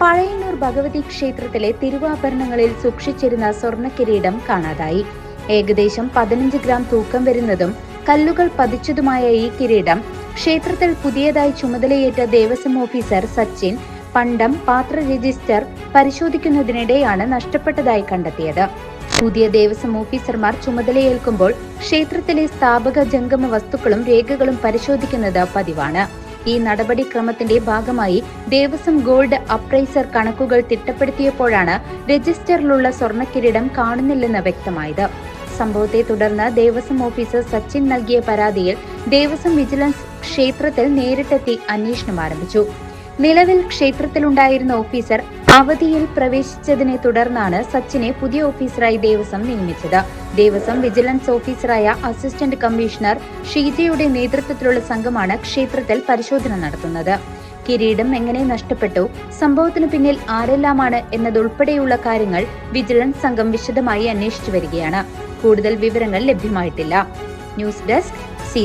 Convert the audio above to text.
Pazhayannur Bhagavathi ക്ഷേത്രത്തിലെ തിരുവാഭരണങ്ങളിൽ സൂക്ഷിച്ചിരുന്ന സ്വർണ കിരീടം കാണാതായി. ഏകദേശം പതിനഞ്ച് ഗ്രാം തൂക്കം വരുന്നതും കല്ലുകൾ പതിച്ചതുമായ ഈ കിരീടം ക്ഷേത്രത്തിൽ പുതിയതായി ചുമതലയേറ്റ ദേവസ്വം ഓഫീസർ സച്ചിൻ പണ്ടം പാത്ര രജിസ്റ്റർ പരിശോധിക്കുന്നതിനിടെയാണ് നഷ്ടപ്പെട്ടതായി കണ്ടെത്തിയത്. പുതിയ ദേവസ്വം ഓഫീസർമാർ ചുമതലയേൽക്കുമ്പോൾ ക്ഷേത്രത്തിലെ സ്ഥാപക ജംഗമ വസ്തുക്കളും രേഖകളും പരിശോധിക്കുന്നത് പതിവാണ്. ഈ നടപടിക്രമത്തിന്റെ ഭാഗമായി ദേവസ്വം ഗോൾഡ് അപ്രൈസർ കണക്കുകൾ തിട്ടപ്പെടുത്തിയപ്പോഴാണ് രജിസ്റ്ററിലുള്ള സ്വർണക്കിരീടം കാണുന്നില്ലെന്ന് വ്യക്തമായത്. സംഭവത്തെ തുടർന്ന് ദേവസ്വം ഓഫീസർ സച്ചിൻ നൽകിയ പരാതിയിൽ ദേവസ്വം വിജിലൻസ് ക്ഷേത്രത്തിൽ നേരിട്ടെത്തി അന്വേഷണം ആരംഭിച്ചു. നിലവിൽ ക്ഷേത്രത്തിലുണ്ടായിരുന്ന ഓഫീസർ അവധിയിൽ പ്രവേശിച്ചതിനെ തുടർന്നാണ് സച്ചിനെ പുതിയ ഓഫീസറായി ദേവസ്വം നിയമിച്ചത്. ദേവസ്വം വിജിലൻസ് ഓഫീസറായ അസിസ്റ്റന്റ് കമ്മീഷണർ ഷീജയുടെ നേതൃത്വത്തിലുള്ള സംഘമാണ് ക്ഷേത്രത്തിൽ പരിശോധന നടത്തുന്നത്. കിരീടം എങ്ങനെ നഷ്ടപ്പെട്ടു സംഭവത്തിന് പിന്നിൽ ആരെല്ലാമാണ് എന്നതുൾപ്പെടെയുള്ള കാര്യങ്ങൾ വിജിലൻസ് സംഘം വിശദമായി അന്വേഷിച്ചു വരികയാണ്. കൂടുതൽ വിവരങ്ങൾ ലഭ്യമായിട്ടില്ല. News desk C